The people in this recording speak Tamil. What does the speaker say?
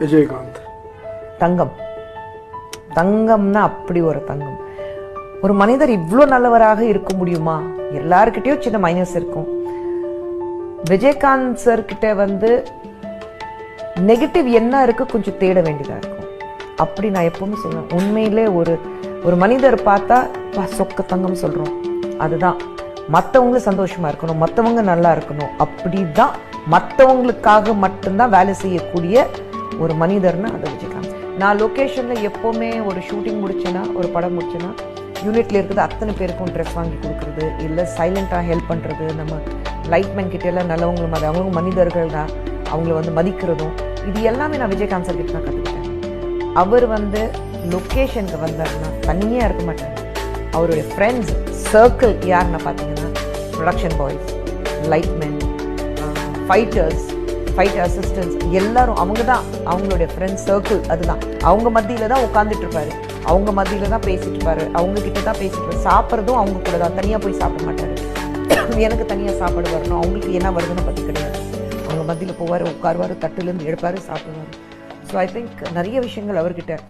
விஜயகாந்த். தங்கம். தங்கம்னா அப்படி ஒரு தங்கம். ஒரு மனிதர் இவ்வளோ நல்லவராக இருக்க முடியுமா? எல்லாருக்கிட்டேயும் சின்ன மைனஸ் இருக்கும். விஜயகாந்த் சார் கிட்ட வந்து நெகட்டிவ் என்ன இருக்கு கொஞ்சம் தேட வேண்டியதாக இருக்கும். அப்படி நான் எப்பவுமே சொல்லுவேன். உண்மையிலே ஒரு ஒரு மனிதர் பார்த்தா சொக்க தங்கம் சொல்கிறோம் அதுதான். மற்றவங்க சந்தோஷமா இருக்கணும். மற்றவங்க நல்லா இருக்கணும். அப்படி தான் மற்றவங்களுக்காக மட்டும்தான் வேலை செய்யக்கூடிய ஒரு மனிதர்னா அது விஜயகாந்த் நான் லொக்கேஷனில் எப்போவுமே ஒரு ஷூட்டிங் முடிச்சேன்னா ஒரு படம் முடிச்சேன்னா யூனிட்டில் இருக்கிறது அத்தனை பேருக்கும் ட்ரெஸ் வாங்கி கொடுக்குறது இல்லை சைலண்ட்டாக ஹெல்ப் பண்ணுறது நம்ம லைட்மேன் கிட்டேலாம் எல்லாம் நல்லவங்களும் அது அவங்க மனிதர்கள் தான். அவங்கள வந்து மதிக்கிறதும் இது எல்லாமே நான் விஜயகாந்த் சார் கிட்ட தான் கற்றுக்கிட்டேன் அவர் வந்து லொக்கேஷனுக்கு வந்தாருன்னா தனியாக இருக்க மாட்டார். அவருடைய ஃப்ரெண்ட்ஸ் சர்க்கிள் யாருன்னு பார்த்தீங்கன்னா production boys lightman fighters fight assistants எல்லாரும் அவங்க தான். அவங்களுடைய ஃப்ரெண்ட்ஸ் சர்க்கிள் அதுதான். அவங்க மத்தியில் தான் உட்காந்துட்டு இருப்பாரு. அவங்க மத்தியில் தான் பேசிட்டு இருப்பாரு. அவங்க கிட்ட தான் பேசிட்டு இருப்பாரு. சாப்பிட்றதும் அவங்க கூட தான். தனியாக போய் சாப்பிட மாட்டார். எனக்கு தனியாக சாப்பாடு வரணும். அவங்களுக்கு என்ன வருதுன்னு பற்றி கிடையாது. அவங்க மத்தியில் போவார் உட்காருவார் தட்டுலேருந்து எடுப்பார் சாப்பிடுவார். ஸோ ஐ திங்க் நிறைய விஷயங்கள் அவர்கிட்ட